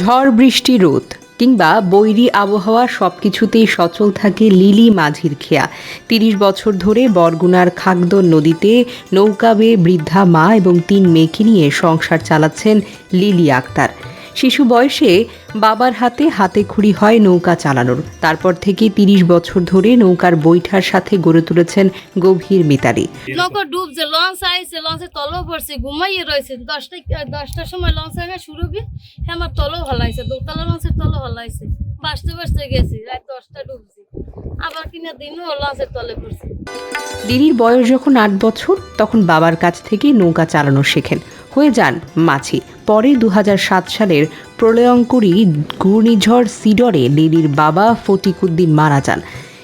ঝড়, বৃষ্টি, রোদ কিংবা বৈরী আবহাওয়া সব কিছুতেই সচল থাকে লিলি মাঝির খেয়া। তিরিশ বছর ধরে বরগুনার খাগদর নদীতে নৌকা বেয়ে বৃদ্ধা মা এবং তিন মেয়েকে নিয়ে সংসার চালাচ্ছেন লিলি আক্তার। শিশু বয়সে বাবার হাতে হাতে খুঁড়ি হয় নৌকা চালানোর। তারপর থেকে তিরিশ বছর ধরে নৌকার বৈঠার সাথে গড়ে তুলেছেন গভীর মিতালি। নৌকা ডুবছে, লঞ্চ আইছে, লঞ্চে তলও পড়ছে ঘুমাইয়ে রয়েছে। দশটা, দশটার সময় লঞ্চ আগে শুরু বি হ্যাঁ আমার তলও হলাইছে, দোতলা লঞ্চের তলও হলাইছে। বাঁচতে বাঁচতে গেছি, রাত দশটা ডুবছি। আবার কিনা দিনও তলে পড়ছে। লিলির বয়স যখন আট বছর, তখন বাবার কাছ থেকে নৌকা চালানো শেখেন। হয়ে যান মাছি পরে দু হাজার সাত সালের প্রলয়ঙ্করী ঘূর্ণিঝড় সিডরে লিলির বাবা ফটিকুদ্দিন মারা যান।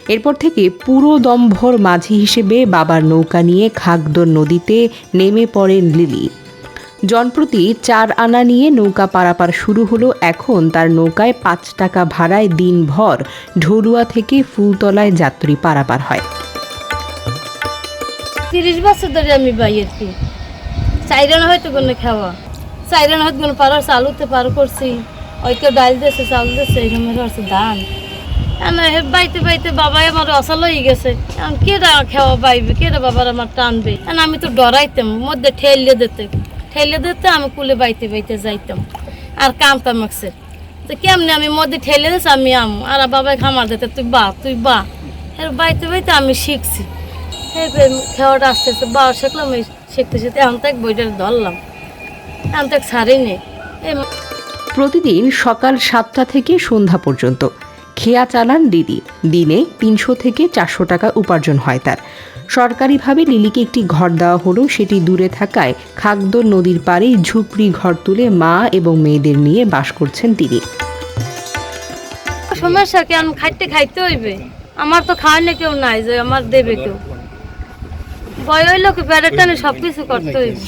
এরপর থেকে পুরো দম্ভর মাঝি হিসেবে বাবার নৌকা নিয়ে খাগদর নদীতে নেমে পড়েন লিলি। জনপ্রতি চার আনা নিয়ে নৌকা পারাপার শুরু হলো। এখন তার নৌকায় পাঁচ টাকা ভাড়ায় দিনভর ঢলুয়া থেকে ফুলতলায় যাত্রী পারাপার হয়। তিরিশ বছর ধরে আমি বাইয়ের কি চাইরান হয়তো কোনো খাওয়া। চাইরান হয়তো কোনো পারো চালুতে পার করছি। হয়তো ডাল দিয়েছে, চাল দিয়েছে এই সময় হচ্ছে ধান। বাইতে বাইতে বাবাই আমার অসাল হয়ে গেছে। কেডা খাওয়া পাইবে কেটা বাবার আমার টানবে। আমি তো ডরাইতাম, মধ্যে ঠেলিয়ে দিতে। ঠেলে দিতে আমি কুলে বাইতে বাইতে যাইতাম। আর কামতাম একসে তো কেমনি আমি মধ্যে ঠেলে দিয়েছি আমি আম। আর বাবাই খামার দিতে তুই বা তুই বা। এর বাইতে বাইতে আমি শিখছি। খাওয়াটা আস্তে আস্তে বা শিখলাম, এই শিখতে শিখতে এখন তাক বইটা ধরলাম। এখন তাক ছাড়িনি এই প্রতিদিন সকাল সাতটা থেকে সন্ধ্যা পর্যন্ত। খেয়া চালান দিদি। দিনে তিনশো থেকে চারশো টাকা উপার্জন হয় তার। সরকারিভাবে লিলিকে একটি ঘর দেওয়া হলো। সেটি দূরে থাকায় খাগদর নদীর পাড়ে ঝুপড়ি ঘর তুলে মা এবং মেয়েদের নিয়ে বাস করছেন তিনি। সমস্যা কি আমি খাইতে খাইতে হইবে। আমার তো খাওয়ানো কেউ নাই যে আমার দেবে কেউ। বয় হইল কি পেটের টানে সব কিছু করতে হইবে।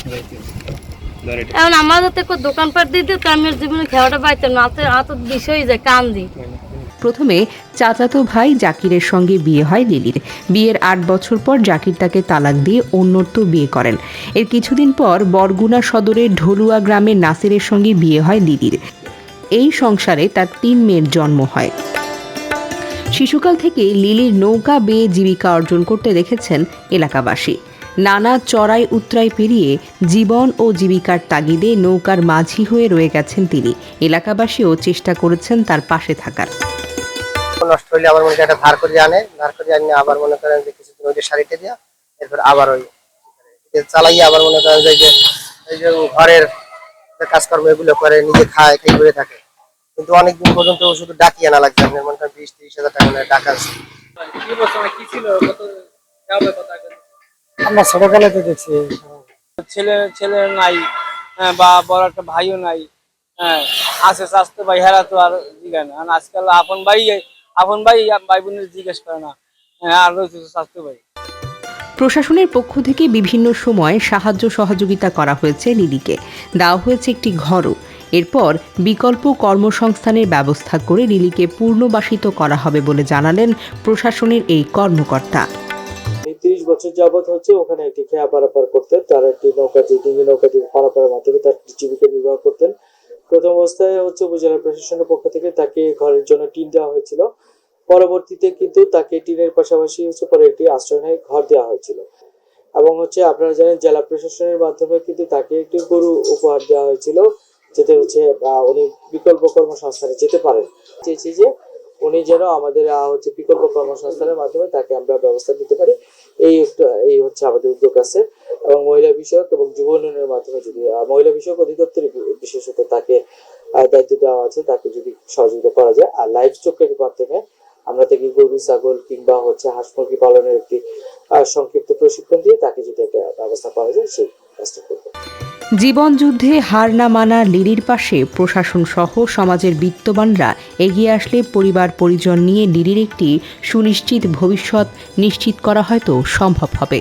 এখন আমার হাতে দোকানপাট দিত আমি জীবনে খাওয়াটা পাইতাম না। হাতে হাত বিষয় যায় কান দিই প্রথমে চাচাতো ভাই জাকিরের সঙ্গে বিয়ে হয় লিলির। বিয়ের আট বছর পর জাকির তাকে তালাক দিয়ে অন্যত্র বিয়ে করেন। এর কিছুদিন পর বরগুনা সদরের ঢলুয়া গ্রামের নাসিরের সঙ্গে বিয়ে হয় লিলির। এই সংসারে তার তিন মেয়ের জন্ম হয়। শিশুকাল থেকে লিলির নৌকা বেয়ে জীবিকা অর্জন করতে দেখেছেন এলাকাবাসী। নানা চড়াই উত্তরায় পেরিয়ে জীবন ও জীবিকার তাগিদে নৌকার মাঝি হয়ে রয়ে গেছেন তিনি। এলাকাবাসীও চেষ্টা করেছেন তার পাশে থাকার। নষ্ট হইলে আবার মনে করেন একটা ধার করে আনে ধার করে আনে আবার মনে করেন যে কিছুদিন ওই যে শাড়িতে দিয়া এরপর আবার ওই এটা চালাইয়ে আবার মনে করেন যে এই যে ঘরের কাজকর্ম এগুলো করে নিজে খায় খাই করে থাকে। কিন্তু অনেকদিন পর্যন্ত ও শুধু ডাকি আনা লাগছে আপনার মনে করেন বিশ তিরিশ হাজার টাকা ডাকা আছে। আমরা ছোটবেলাতে দেখছি। ছেলে ছেলে নাই হ্যাঁ, বা বড় একটা ভাইও নাই হ্যাঁ আছে স্বাস্থ্য ভাই হেরা তো আর জিজ্ঞাসা না। আর আজকাল আপন ভাই আপন ভাই ভাই বোনের জিজ্ঞেস করে না। হ্যাঁ আর স্বাস্থ্য ভাই। প্রশাসনের পক্ষ থেকে বিভিন্ন সময় সাহায্য সহযোগিতা করা হয়েছে লিলিকে দেওয়া হয়েছে একটি ঘরও। এরপর বিকল্প কর্মসংস্থানের ব্যবস্থা করে লিলিকে পুনর্বাসিত করা হবে বলে জানালেন প্রশাসনের এই কর্মকর্তা। এই তিরিশ বছর যাবত হচ্ছে ওখানে একটি খেয়া পারাপার করতেন। তার একটি নৌকা নৌকাটি ডিঙ্গি নৌকাটি পারাপারের মাধ্যমে তার জীবিকা নির্বাহ করতেন। প্রথম অবস্থায় হচ্ছে উপজেলা প্রশাসনের পক্ষ থেকে তাকে ঘরের জন্য টিন দেওয়া হয়েছিল। পরবর্তীতে কিন্তু তাকে টিনের পাশাপাশি হচ্ছে পরে একটি আশ্রয় ঘর দেওয়া হয়েছিল। এবং হচ্ছে আপনারা জানেন, জেলা প্রশাসনের মাধ্যমে কিন্তু তাকে একটি গরু উপহার দেওয়া হয়েছিল, যেতে হচ্ছে উনি বিকল্প কর্মসংস্থানে যেতে পারেন। চেয়েছি যে উনি যেন আমাদের হচ্ছে বিকল্প কর্মসংস্থানের মাধ্যমে তাকে আমরা ব্যবস্থা নিতে পারি। এই এই হচ্ছে আমাদের উদ্যোগ আছে। এবং মহিলা বিষয়ক এবং যুব উন্নয়নের মাধ্যমে যদি মহিলা বিষয়ক অধিদপ্তরে বিশেষত তাকে দায়িত্ব দেওয়া আছে, তাকে যদি সহযোগিতা করা যায়। আর লাইভ স্টকের মাধ্যমে আমরা তাকে গরু, ছাগল কিংবা হচ্ছে হাঁস মুরগি পালনের একটি সংক্ষিপ্ত প্রশিক্ষণ দিয়ে তাকে যদি একটা ব্যবস্থা করা যায়, সেই কাজটা করব। জীবনযুদ্ধে হার না মানা লিলির পাশে প্রশাসন সহ সমাজের বিত্তবানরা এগিয়ে আসলে পরিবার পরিজন নিয়ে লিলির একটি সুনিশ্চিত ভবিষ্যৎ নিশ্চিত করা হয়তো সম্ভব হবে।